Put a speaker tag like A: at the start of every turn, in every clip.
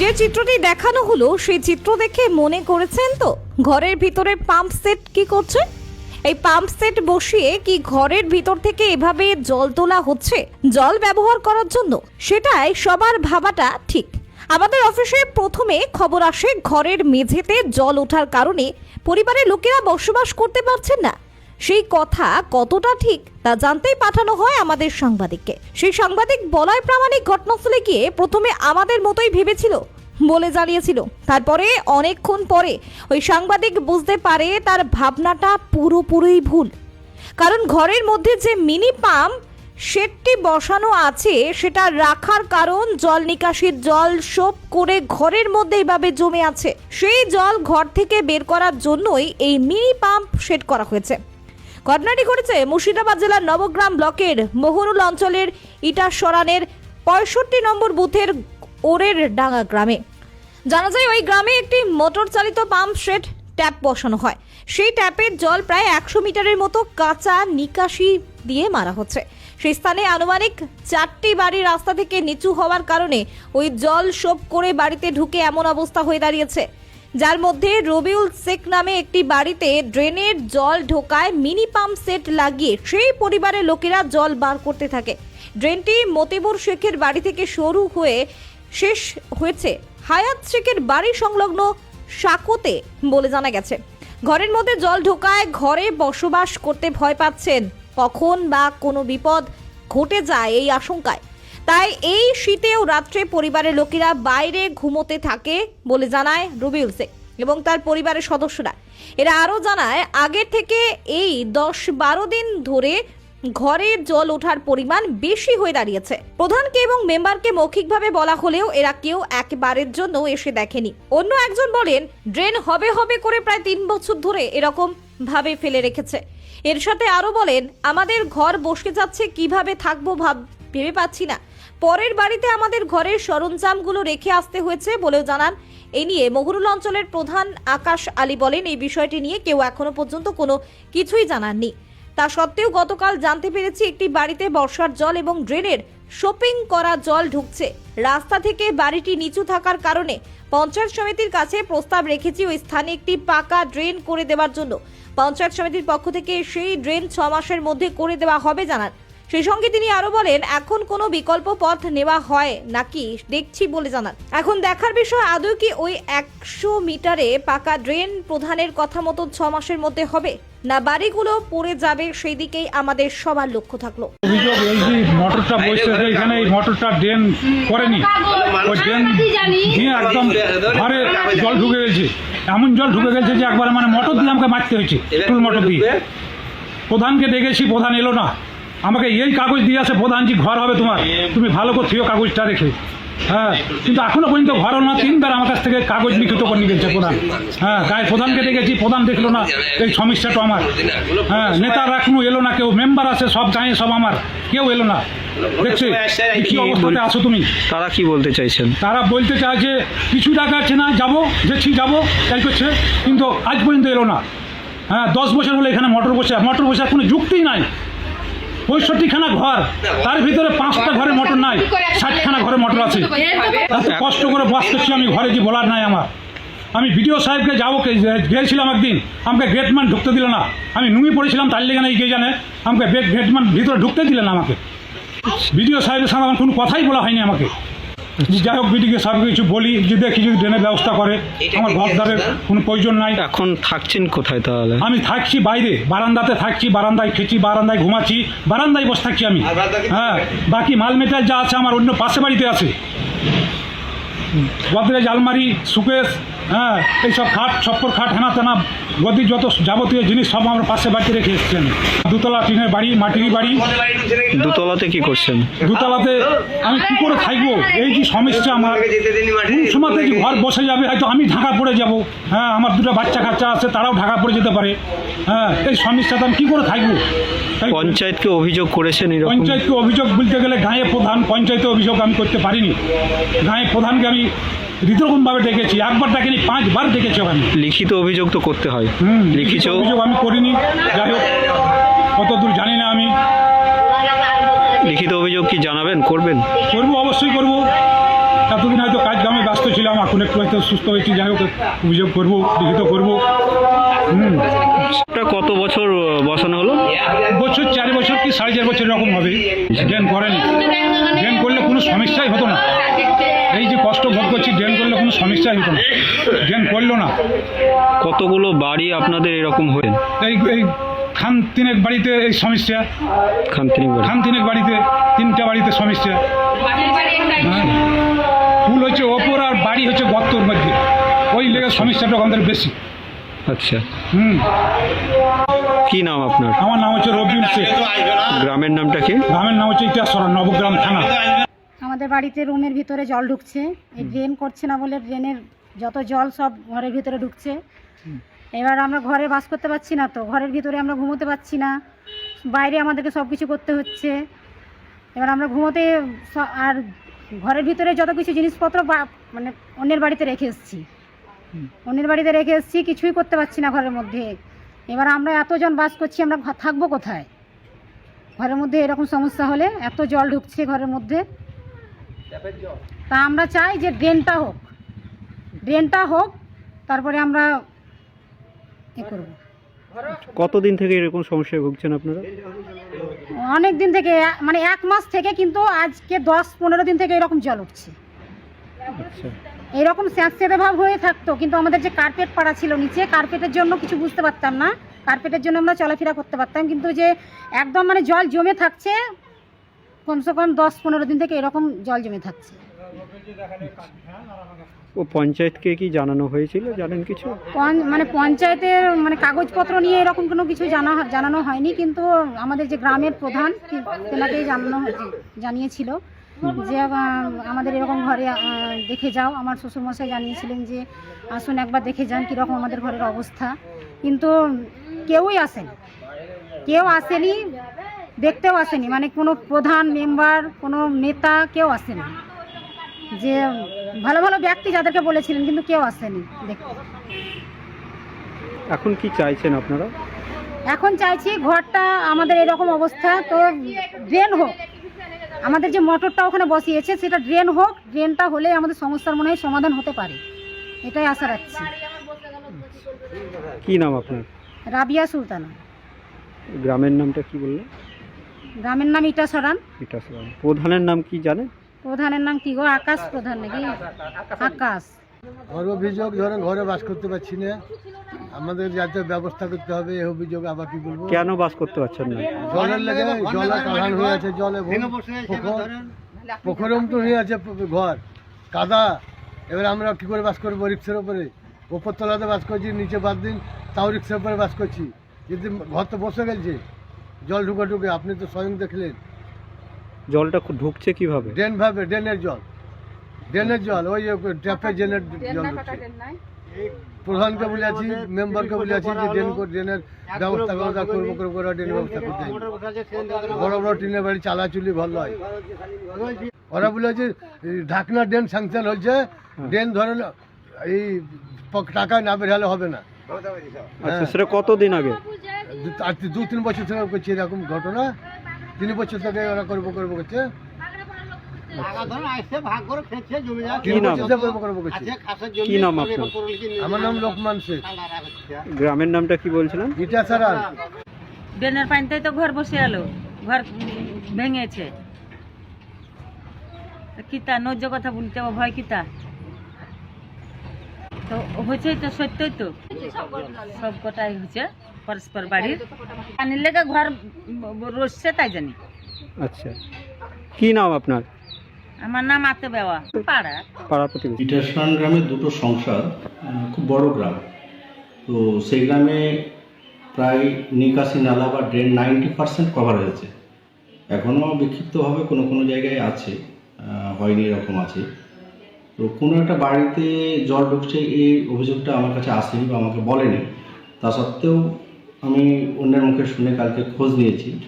A: যে চিত্রটি দেখানো হলো, সেই চিত্র দেখে মনে করেছেন তো? ঘরের ভিতরে পাম্প সেট কি করছে? এই পাম্প সেট বসিয়ে কি ঘরের ভিতর থেকে এভাবে জল তোলা হচ্ছে? জল ব্যবহার করার জন্য? সেটাই সবার ভাবাটা ঠিক। আমাদের অফিসে প্রথমে খবর আসে ঘরের মেঝেতে জল ওঠার কারণে পরিবারের লোকেরা বসবাস করতে পারছেন না। সেই কথা কতটা ঠিক তা জানতেই পাঠানো হয় আমাদের সাংবাদিককে। সেই সাংবাদিক বলায় প্রামাণিক ঘটনাস্থলে গিয়ে প্রথমে আমাদের মতোই ভেবেছিল বলে জানিয়েছিল। তারপরে অনেকক্ষণ পরে ওই সাংবাদিক বুঝতে পারে তার ভাবনাটা পুরোপুরি ভুল। কারণ ঘরের মধ্যে যে মিনি পাম্প, সেটটি বসানো আছে, সেটা রাখার কারণ জল নিকাশির জল সোপ করে ঘরের মধ্যে এইভাবে জমে আছে। সেই জল ঘর থেকে বের করার জন্যই এই মিনি পাম্প সেট করা হয়েছে। ঘটনাটি ঘটেছে মুর্শিদাবাদ জেলার নবগ্রাম ব্লকের মোহরুল অঞ্চলের ইটাসরানের পঁয়ষট্টি নম্বর বুথের ওরের ডাঙ্গা গ্রামে। জানা যায় ওই গ্রামে একটি মোটর চালিত পাম্প সেট ট্যাপ বসানো হয়। সেই ট্যাপের জল প্রায় একশো মিটারের মতো কাঁচা নিকাশি দিয়ে মারা হচ্ছে। সেই স্থানে আনুমানিক চারটি বাড়ির রাস্তা থেকে নিচু হওয়ার কারণে ওই জল সোপ করে বাড়িতে ঢুকে এমন অবস্থা হয়ে দাঁড়িয়েছে। যার মধ্যে রবিউল শেখ নামে একটি বাড়িতে ড্রেনের জল ঢোকায় মিনি পাম্প সেট লাগিয়ে সেই পরিবারের লোকেরা জল বার করতে থাকে। ড্রেনটি মতিবুর শেখের বাড়ি থেকে শুরু হয়ে শেষ হয়েছে। হায়াত শেখের বাড়ি সংলগ্ন সাকোতে বলে জানা গেছে। ঘরের মধ্যে জল ঢোকায় ঘরে বসবাস করতে ভয় পাচ্ছেন। কখন বা কোনো বিপদ ঘটে যায় এই আশঙ্কায়। তাই এই শীতেও রাত্রে পরিবারের লোকেরা বাইরে ঘুমোতে থাকে বলে জানায় রবিউল শেখ এবং তার পরিবারের সদস্যরা। এরা আরও জানায় আগের থেকে এই দশ বারো দিন ধরে ঘরে জল ওঠার পরিমাণ বেশি হয়ে দাঁড়িয়েছে। প্রধানকে এবং মেম্বারকে মৌখিকভাবে বলা হলেও এরা কেউ একবারের জন্য এসে দেখেনি। অন্য একজন বলেন, ড্রেন হবে হবে করে প্রায় তিন বছর ধরে এরকম ভাবে ফেলে রেখেছে। এর সাথে আরও বলেন, আমাদের ঘর বসে যাচ্ছে, কীভাবে থাকব ভাব, ভেবে পাচ্ছি না। পরের বাড়িতে আমাদের ঘরের সরঞ্জামগুলো রেখে আসতে হয়েছে বলেও জানান। এ নিয়ে মহুরুল অঞ্চলের প্রধান আকাশ আলী বলেন, এই বিষয়টি নিয়ে কেউ এখনও পর্যন্ত কোনো কিছুই জানাননি। তা সত্ত্বেও গতকাল জানতে পেরেছি, একটি বাড়িতে বর্ষার জল এবং ড্রেনের শপিং করা জল ঢুকছে। রাস্তা থেকে বাড়িটি নিচু থাকার কারণে পঞ্চায়েত সমিতির কাছে প্রস্তাব রেখেছি ওই স্থানে একটি পাকা ড্রেন করে দেওয়ার জন্য। পঞ্চায়েত সমিতির পক্ষ থেকে সেই ড্রেন ছ মাসের মধ্যে করে দেওয়া হবে জানান সেই সঙ্গে তিনি আরও বলেন এখন কোনো বিকল্প পথ নেওয়া হয় নাকি? দেখছি বলে জানান। এখন দেখার বিষয় আদৌ কি ওই একশো মিটারে পাকা ড্রেন প্রধানের কথা মতো ছ মাসের মধ্যে হবে? না বাড়িগুলো পড়ে যাবে সেই দিকেই আমাদের সবার লক্ষ্য থাকল।
B: অভিযোগ এই যে মোটরটা বসেছে এখানে এই মোটরটা ড্রেন করেনি। ওই ড্রেন দিয়ে একদম ঘরে জল ঢুকে গেছে। এমন জল ঢুকে গেছে যে একবার মানে মোটর দিয়ে আমাকে মারতে হয়েছে টুল মোটর দিয়ে। প্রধানকে ডেকেছি প্রধান এলো না। আমাকে এই কাগজ দিয়ে আছে প্রধানজি ঘর হবে তোমার। তুমি ভালো করে থিও কাগজটা রেখে হ্যাঁ কিন্তু এখনও পর্যন্ত ঘর না তিনবার আমার কাছ থেকে কাগজ লিখিত করে নিয়ে গেছে প্রধান। হ্যাঁ গায়ে প্রধানকে ডেকেছি প্রধান দেখল না এই সমস্যাটা আমার। হ্যাঁ নেতারা এখনও এলো না কেউ মেম্বার আছে সব গায়ে সব আমার। কেউ এলো না। দেখছে কি অবস্থাতে আছো তুমি?
C: তারা কি বলতে চাইছেন?
B: তারা বলতে চায় যে কিছু টাকা আছে না যাব যেছি যাব তাই করছে। কিন্তু আজ পর্যন্ত এলো না। হ্যাঁ দশ বছর হলে এখানে মোটর বসে মোটর বসার কোনো যুক্তি নাই। পঁয়ষট্টিখানা ঘর, তার ভিতরে পাঁচটা ঘরে মোটর নাই, ষাটখানা ঘরে মোটর আছে। এত কষ্ট করে বাস করছি আমি, ঘরে কি বলার নাই আমার। আমি বিডিও সাহেবকে যাব গিয়েছিলাম একদিন, আমাকে গেটম্যান ঢুকতে দিল না। আমি নুমি পড়েছিলাম, তার লেগে এই কে জানে, আমাকে গেটম্যান ভিতরে ঢুকতে দিলেন না আমাকে। বিডিও সাহেবের সঙ্গে আমার কোনো কথাই বলা হয়নি আমাকে। যাই হোক বিডিকে সব কিছু বলি যে দেখি যদি ড্রেনের ব্যবস্থা করে আমার ঘর দ্বারের কোনো প্রয়োজন নাই।
C: এখন থাকছেন কোথায় তাহলে?
B: আমি থাকছি বাইরে বারান্দাতে থাকছি বারান্দায় খেছি বারান্দায় ঘুমাচ্ছি বারান্দায় বসে থাকছি আমি। হ্যাঁ বাকি মাল মেটাল যা আছে আমার অন্য পাশে বাড়িতে আছে। গোদরেজ আলমারি সুকেশ হ্যাঁ এইসব খাট ছপ্পর খাট হেনা তেনা গদি যত যাবতীয় জিনিস সব আমার পাশে বাড়িতে রেখে এসেছি আমি দুতলা টিনের বাড়ি মাটির বাড়ি।
C: দুতলাতে কি করছেন?
B: দুতলাতে আমি কি করে থাকব? এই যে সমস্যা আমার। সময় যে ঘর বসে যাবে? হয়তো আমি ঢাকা পড়ে যাব। হ্যাঁ আমার দুটো বাচ্চা কাচ্চা আছে তারাও ঢাকা পড়ে যেতে পারে। হ্যাঁ এই সমস্যাতে আমি কী করে থাকব?
C: পঞ্চায়েতকে অভিযোগ করেছেন
B: পঞ্চায়েতকে অভিযোগ বলতে গেলে গাঁয়ে প্রধান পঞ্চায়েতে অভিযোগ আমি করতে পারিনি। গাঁয়ে প্রধানকে আমি রীতিরকমভাবে ডেকেছি একবার ডাকিনি পাঁচবার ডেকেছি ওখানে।
C: লিখিত অভিযোগ তো করতে হয়।
B: হুম
C: লিখিত
B: অভিযোগ আমি করিনি যাই হোক কত দূর জানি না আমি।
C: লিখিত অভিযোগ কি জানাবেন করবেন?
B: করব অবশ্যই করব। এতদিন হয়তো কাজ কামে ব্যস্ত ছিলাম এখন একটু হয়তো সুস্থ হয়েছি যাই হোক অভিযোগ করব লিখিত করব। হুম।
C: কত বছর বসানো হলো?
B: বছর চার বছর কি সাড়ে চার বছর এরকম হবে। ড্রেন করেনি। ড্রেন করলে কোনো সমস্যাই হতো না। এই যে কষ্ট ভোগ করছি ড্রেন করলে কোনো সমস্যা হতো না। ড্রেন করল না।
C: কতগুলো বাড়ি আপনাদের এরকম হয়ে?
B: এই এই খান তিনেক বাড়িতে এই সমস্যা।
C: খান্তিনি বাড়ি।
B: খান তিনেক বাড়িতে তিনটা বাড়িতে সমস্যা। হ্যাঁ। ফুল হচ্ছে ওপর আর বাড়ি হচ্ছে গর্তর মধ্যে। ওই লেগে সমস্যাটা আমাদের বেশি।
C: আচ্ছা।
B: হুম।
C: কি নাম আপনার?
B: আমার নাম হচ্ছে রবিউল শেখ
C: গ্রামের নামটা কি?
B: গ্রামের নাম হচ্ছে ইটাসরা নবগ্রাম থানা।
D: আমাদের বাড়িতে রুমের ভিতরে জল ঢুকছে। এই ড্রেন করছে না বলে ড্রেনের যত জল সব ঘরের ভিতরে ঢুকছে। এবার আমরা ঘরে বাস করতে পারছি না তো। ঘরের ভিতরে আমরা ঘুমোতে পারছি না। বাইরে আমাদেরকে সব কিছু করতে হচ্ছে। এবার আমরা ঘুমোতে আর ঘরের ভিতরে যত কিছু জিনিসপত্র বা- মানে অন্যের বাড়িতে রেখে এসেছি। অন্যের বাড়িতে রেখে এসেছি কিছুই করতে পারছি না ঘরের মধ্যে। এবার আমরা এতজন বাস করছি আমরা থাকব কোথায়? ঘরের মধ্যে এরকম সমস্যা হলে এত জল ঢুকছে ঘরের মধ্যে। তা আমরা চাই যে ড্রেনটা হোক। ড্রেনটা হোক তারপরে আমরা এ করব।
C: কতদিন থেকে এরকম সমস্যায় ভুগছেন আপনারা?
D: অনেক দিন থেকে মানে এক মাস থেকে কিন্তু আজকে দশ পনেরো দিন থেকে এরকম জল উঠছে।
C: আচ্ছা।
D: এরকম স্যাঁতস্যাঁতে ভাব হয়ে থাকতো কিন্তু আমাদের যে কার্পেট পাড়া ছিল নিচে কার্পেটের জন্য কিছু বুঝতে পারতাম না। কার্পেটের জন্য আমরা চলাফেরা করতে পারতাম কিন্তু যে একদম মানে জল জমে থাকছে কমসে কম দশ পনেরো দিন থেকে এরকম জল জমে থাকছে।
C: ও পঞ্চায়েতকে কি জানানো হয়েছিল? জানেন কিছু?
D: মানে পঞ্চায়েতের মানে কাগজপত্র নিয়ে এরকম কোনো কিছু জানা জানানো হয়নি কিন্তু আমাদের যে গ্রামের প্রধান তি- তেনাকেই জানানো হয়েছে জানিয়েছিল যে আমাদের এরকম ঘরে দেখে যাও। আমার শ্বশুরমশাই জানিয়েছিলেন যে আসুন একবার দেখে যান কীরকম আমাদের ঘরের অবস্থা। কিন্তু কেউই আসেনি। কেউ আসেনি দেখতেও আসেনি। মানে কোনো প্রধান মেম্বার কোনো নেতা কেউ আসেনি। যে ভালো ভালো ব্যক্তি যাদেরকে বলেছিলেন কিন্তু কেউ আসেনি দেখতে।
C: এখন কি চাইছেন আপনারা?
D: এখন চাইছি ঘরটা আমাদের এরকম অবস্থা তো ড্রেন হোক। আমাদের যে মোটরটা ওখানে বসিয়েছে সেটা ড্রেন হোক। ড্রেনটা হলে আমাদের সমস্যার মনে হয় সমাধান হতে পারে। এটাই আশা রাখছি।
C: কি নাম আপনার?
D: রাবিয়া সুলতানা।
C: গ্রামের নামটা কি বললেন?
D: গ্রামের নাম ইটা সরান
C: এটা প্রধানের নাম কি জানেন?
D: প্রধানের নাম কি গো? আকাশ প্রধান নাকি? আকাশ।
E: ঘর অভিযোগ ধরেন ঘরে বাস করতে পারছি না। আমাদের যাতে ব্যবস্থা করতে হবে এই অভিযোগ আবার কি বলব?
C: কেন বাস করতে পারছেন না?
E: জলের লেগে জলে কাহান হয়ে আছে জলে পুকুর পুকুরের মতো হয়ে আছে ঘর কাদা। এবার আমরা কি করে বাস করব রিক্সের উপরে? ওপর তলাতে বাস করছি নিচে বাদ দিন তাও রিক্সের উপরে বাস করছি। যদি ঘর তো বসে গেছে জল ঢুকে ঢুকে আপনি তো স্বয়ং দেখলেন।
C: জলটা ঢুকছে কীভাবে?
E: ড্রেন ভাবে ড্রেনের জল। ড্রেনের জল ওই ট্যাপের ড্রেনের জল ঢুকছে প্রধানকে বলেছি মেম্বারকে বলেছি যে ড্রেন করে ড্রেনের ব্যবস্থা করে দাও, করব করব করে ড্রেনের ব্যবস্থা করতে। বড় বড় টিনের বাড়ি চালাচুলি ভালো হয়। ওরা বলেছে ঢাকনা ড্রেন স্যাংশন হয়েছে ড্রেন ধরে এই টাকা না বেরোলে হবে না।
C: আচ্ছা সেটা কতদিন আগে?
E: দু- আর দু তিন বছর থেকে করছে এরকম ঘটনা। তিন বছর থেকে ওরা করব করব করছে। আমার নাম লোকমান শেখ।
C: গ্রামের নামটা কি
E: ইটা সারা
F: ড্রেনের পানিতে তো ঘর বসে এলো ঘর ভেঙেছে। কিতা? নজ্য কথা বলতে হবে, ভয় কিতা? তো হয়েছে তো সত্যই তো? সব কটাই হচ্ছে পরস্পর বাড়ির। পানির লেগে ঘর রসছে তাই জানি।
C: আচ্ছা। কি নাম আপনার?
F: আমার নাম আতে বেওয়া। পাড়া।
C: পাড়া প্রতিবেশী।
G: ইটারসান গ্রামে দুটো সংসার খুব বড় গ্রাম। তো সেই গ্রামে প্রায় নিকাশি নালা বা ড্রেন নাইনটি পার্সেন্ট কভার হয়েছে। এখনও বিক্ষিপ্তভাবে কোনো কোনো জায়গায় আছে হয়নি এরকম আছে। তো কোনো একটা বাড়িতে জল ঢুকছে এই অভিযোগটা আমার কাছে আসেনি বা আমাকে বলেনি। তা সত্ত্বেও আমি অন্যের মুখে শুনে কালকে খোঁজ নিয়েছি।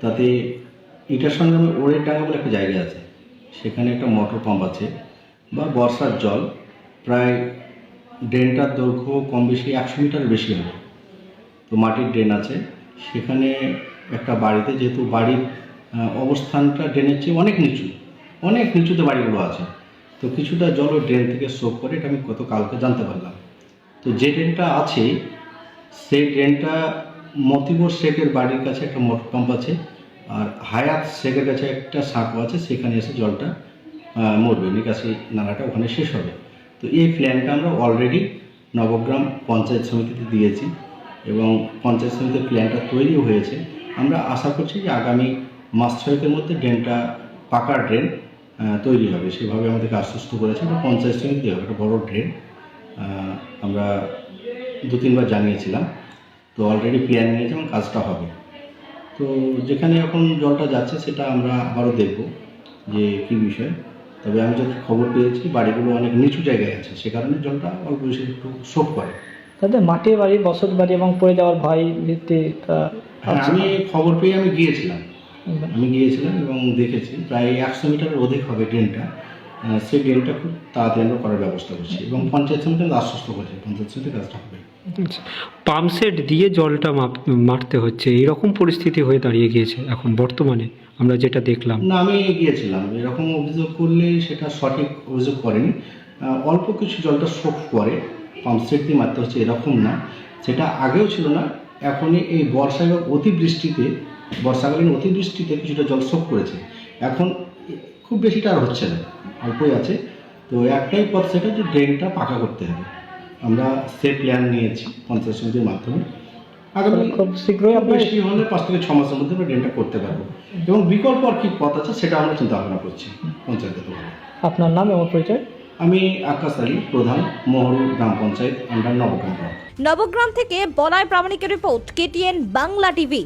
G: তাতে এটার সঙ্গে আমি গ্রামে ওরেডাঙ্গা বলে একটা জায়গা আছে। সেখানে একটা মোটর পাম্প আছে বা বর্ষার জল। প্রায় ড্রেনটার দৈর্ঘ্য কম বেশি একশো মিটার বেশি হবে। তো মাটির ড্রেন আছে। সেখানে একটা বাড়িতে যেহেতু বাড়ির অবস্থানটা ড্রেনের চেয়ে অনেক নিচু। অনেক নিচুতে বাড়িগুলো আছে। তো কিছুটা জল ওই ড্রেন থেকে সোপ করে এটা আমি গত কালকে জানতে পারলাম। তো যে ড্রেনটা আছে, সেই ড্রেনটা মতিবর শেখের বাড়ির কাছে একটা মোটর পাম্প আছে আর হায়াত শেখের কাছে একটা সাঁকো আছে, সেখানে এসে জলটা মরবে নিকাশি নালাটা ওখানে শেষ হবে। তো এই প্ল্যানটা আমরা অলরেডি নবগ্রাম পঞ্চায়েত সমিতিতে দিয়েছি এবং পঞ্চায়েত সমিতির প্ল্যানটা তৈরিও হয়েছে। আমরা আশা করছি যে আগামী মাস ছয়েকের মধ্যে ড্রেনটা পাকা ড্রেন তৈরি হবে। সেভাবে আমাদেরকে আশ্বস্ত করেছে। এটা পঞ্চায়েত সমিতি হবে। একটা বড় ড্রেন আমরা দু তিনবার জানিয়েছিলাম। তো অলরেডি প্ল্যান নিয়েছে এবং কাজটা হবে। তো যেখানে এখন জলটা যাচ্ছে সেটা আমরা আবারও দেখব যে কী বিষয়। তবে আমি যত খবর পেয়েছি বাড়িগুলো অনেক নিচু জায়গায় আছে। সে কারণে জলটা অল্প বেশি একটু শোক করে।
H: তাদের মাটির বাড়ি বসত বাড়ি এবং পড়ে যাওয়ার ভয় ভিত্তিটা
G: হ্যাঁ আমি খবর পেয়ে আমি গিয়েছিলাম। আমি গিয়েছিলাম এবং দেখেছি প্রায় একশো মিটারের অধিক হবে ড্রেনটা। সেই ড্রেনটা খুব তাড়াতাড়ি আমরা করার ব্যবস্থা করছি এবং পঞ্চায়েত সমিতি আশ্বস্ত করছে পঞ্চায়েত সমিতি কাজটা হবে।
C: পাম্পসেট দিয়ে জলটা মারতে হচ্ছে এরকম পরিস্থিতি হয়ে দাঁড়িয়ে গিয়েছে এখন বর্তমানে আমরা যেটা দেখলাম।
G: না আমি গিয়েছিলাম এরকম অভিযোগ করলে সেটা সঠিক অভিযোগ করেনি। অল্প কিছু জলটা শোক করে পাম্পসেট দিয়ে মারতে হচ্ছে এরকম না সেটা আগেও ছিল না এখনই এই বর্ষা এবং অতিবৃষ্টিতে বর্ষাকালীন অতিবৃষ্টিতে কিছুটা জল শোক করেছে। এখন খুব বেশিটা আর হচ্ছে না অল্পই আছে। তো একটাই পথ সেটা যে ড্রেনটা পাকা করতে হবে। আমরা সে প্ল্যান নিয়েছি পঞ্চায়েত সমিতির মাধ্যমে। আগামী
H: খুব শীঘ্রই
G: বেশি হলে পাঁচ থেকে ছ মাসের মধ্যে আমরা ড্রেনটা করতে পারব। এবং বিকল্প আর কি পথ আছে সেটা আমরা চিন্তা ভাবনা করছি পঞ্চায়েতে তো
H: আপনার নাম এবং পরিচয়?
G: আমি আকাশ আলী প্রধান মহরু গ্রাম পঞ্চায়েত আন্ডার নবগ্রাম
A: নবগ্রাম থেকে বলায় প্রামাণিকের রিপোর্ট কেটিএন বাংলা টিভি।